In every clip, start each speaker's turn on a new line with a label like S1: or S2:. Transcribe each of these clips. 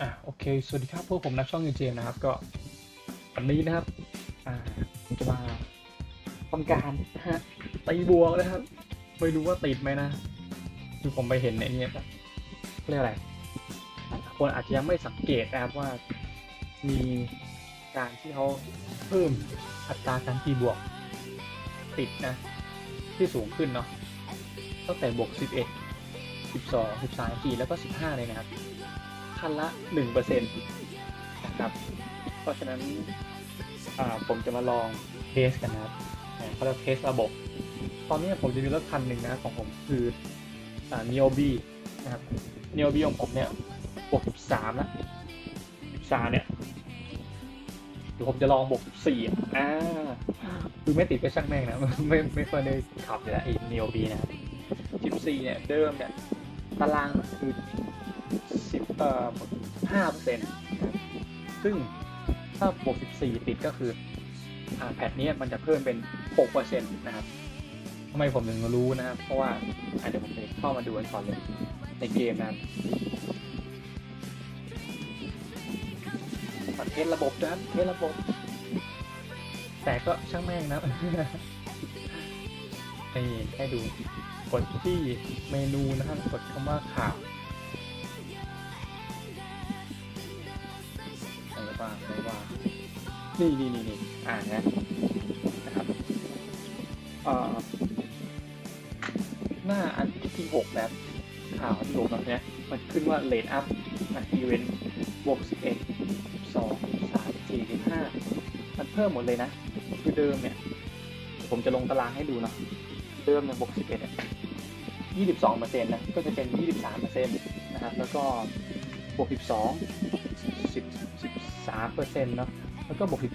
S1: อะโอเค สวัสดีครับพวกผมนักช่องยูเจมนะครับ ก็วันนี้นะครับ อ่าผมจะมาทำการฮะตีบวกนะครับ ไม่รู้ว่าติดไหมนะ คือผมไปเห็นในนี้แบบเรียกอะไรคนอาจจะยังไม่สังเกตนะครับว่ามีการที่เขาเพิ่มอัตราการตีบวก ติดนะ ที่สูงขึ้นเนาะตั้งแต่บวก 11 12 13 14แล้วก็ 15 เลยนะครับ คันละ 1%นะครับ เพราะฉะนั้นผมจะมาลองเทสกันนะครับเขาเรียกเทสระบบ ตอนนี้ผมจะมีรถคันหนึ่งนะของผมคืออ่า Neo B นะครับ Neo B ของผมเนี่ยบวก13แล้ว13เนี่ยเดี๋ยวผมจะลองบวก14อ่อ่าคือไม่ติดก็ช่างแม่งนะ ไม่ไม่ค่อยได้ขับเลยนะไอ้ Neo B นะครับ14เนี่ยเดิมเนี่ยตารางคือ สิบเอ่อห้าเปอร์เซ็นต์ซึ่งถ้าบวก 14 ติดก็คืออ่าแพทเนี้ยมันจะเพิ่มเป็น6เปอร์เซ็นต์นะครับทำไมผมถึงรู้นะครับ เพราะว่าอะเดี๋ยวผมจะเข้ามาดูกันก่อนเลยในเกมนะครับก่อนเทสระบบนะครับเทสระบบ แต่ก็ช่างแม่งนะให้ให้ดูกดที่เมนูนะครับกดคำว่าข่าว อะไรบ้างไรบ้างนี่นี่นี่นี่อ่านนะนะครับเอ่อหน้าอันที่หกแบบข่าวที่หกแบบเนี้ยมันขึ้นว่าเลดอัพนะอีเวนต์บวกสิบเอ็ดสองสามสี่สิบห้ามันเพิ่มหมดเลยนะ คือเดิมเนี่ย ผมจะลงตารางให้ดูเนาะเดิมเนี่ยบวกสิบเอ็ดยี่สิบสองเปอร์เซ็นต์นะก็จะเป็นยี่สิบสามเปอร์เซ็นต์นะครับแล้วก็บวกสิบสองสิบสิบ 13เปอร์เซ็นต์เนาะแล้วก็บวก 13 12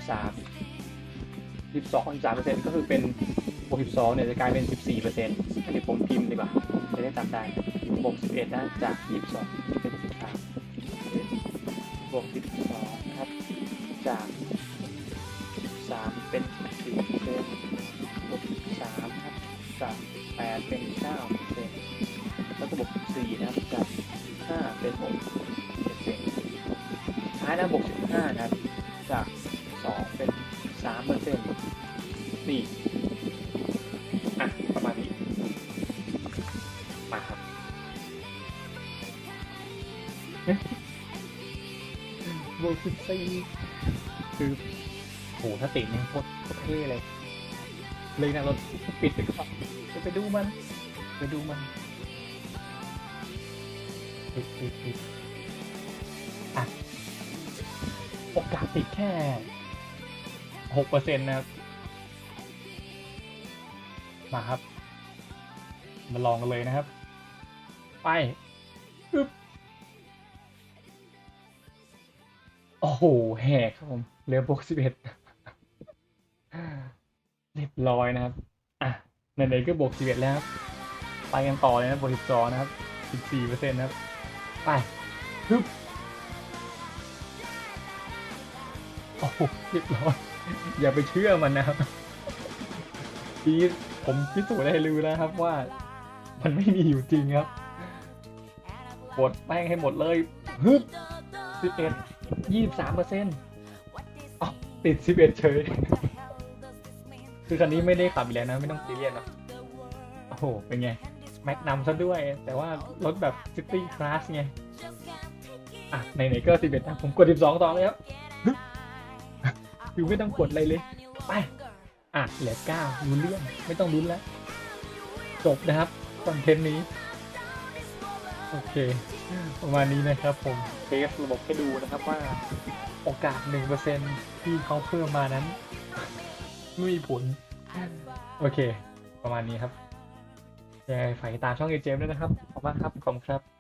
S1: 13เปอร์เซ็นต์ก็คือเป็นบวก 12 เนี่ยจะกลายเป็น 14เปอร์เซ็นต์อันนี้ผมพิมพ์ดีกว่าจะได้จำได้บวก 11นะจาก 22 เป็น 13บวก 12นะครับจาก3เป็น14เปอร์เซ็นต์บวก3ครับจาก8เป็น9เปอร์เซ็นต์แล้วก็บวก4นะครับจาก5เป็น6 นะบวกสิบห้นะครับ จากสองเป็นสามเปอร์เซ็นต์นี่อะ ประมาณนี้ มาครับเอ๊ะบวกสิบสี่คือโหถ้าติดเนี่ยโคตรโคตรเท่เลย เลยนะรถปิดไปก่อนจะไปดูมัน ไปดูมันปิดปิดปิดอะ โอกาสติดแค่หกเปอร์เซ็นต์นะครับ มาครับ มาลองกันเลยนะครับ ไปอึ๊บโอ้โห แหกครับผมเหลือบวกสิบเอ็ดเรียบร้อยนะครับ อะไหนๆก็บวกสิบเอ็ดแล้วครับไปกันต่อเลยนะบวกสิบสองนะครับสิบสี่เปอร์เซ็นต์นะครับ ไปฮึบ เรียบร้อยอย่าไปเชื่อมันนะครับทีผมพิสูจน์ได้รู้แล้วครับว่า มันไม่มีอยู่จริงครับกดแป้งให้หมดเลยฮึบสิบเอ็ดยี่สามเปอร์เซ็นต์อ๋อติดสิบเอ็ดเฉย คือคันนี้ไม่ได้ขับอีกแล้วนะ ไม่ต้องซีเรียสนะโอ้โห เป็นไง แม็กนำซะด้วย แต่ว่ารถแบบซิตี้คลาสไง อะไหนๆก็สิบเอ็ดนะผมกดสิบสองต่อเลยครับ คือไม่ต้องกดอะไรเลย ไป อะ เหลือเก้ารู้เรื่อง ไม่ต้องลุ้นแล้ว จบนะครับ คอนเทนต์นี้ โอเค ประมาณนี้นะครับผม เทสระบบให้ดูนะครับว่า โอกาสหนึ่งเปอร์เซ็นที่เขาเพิ่มมานั้นไม่มีผล โอเค ประมาณนี้ครับยังไงฝากติดตามช่องเอเจมด้วยนะครับ ขอบคุณมากครับ ขอบคุณครับ